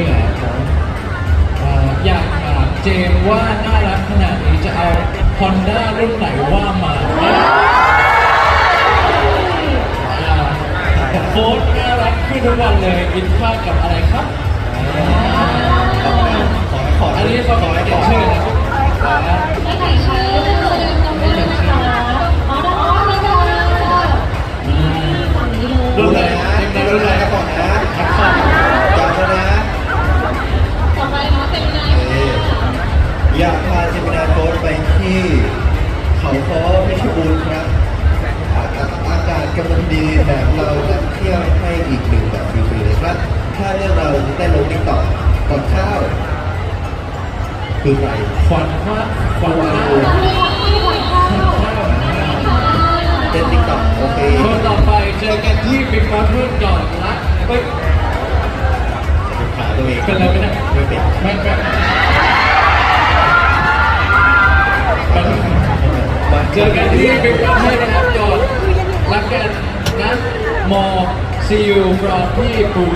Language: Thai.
พี่แหละครับอยากถามเจมว่าน่ารักขนาดนี้จะเอาคอนด้ารุ่นไหนว่ามาอ่าโค้ดน่ารักขึ้นทุกวันเลยกินข้าวกับอะไรครับากพาเดินาโค้ไปที่ เขาค้อเพชรบูรณ์ครับอากาศอากาศกำลังดีแถมเราจะเที่ยวให้อีกหนึ่งแบบฟรีๆเลยครับ ถ้าเรื่องเราได้ลงติ๊กต็อกก่อนข้าวคือใครขวัญว่าขวัญว่าเต้นติ๊กต็อกโอเคคนต่อไปเจอกันที่บิ๊กบอสรุ่นก่อนละเฮ้ยขาตัวเองเป็นอะไรไม่ได้ไม่เป็นไม่ไม่ เจอกันที่บิ๊กบอสรุ่นนะครับจอดรักกันนะมอซีอูรอที่ปู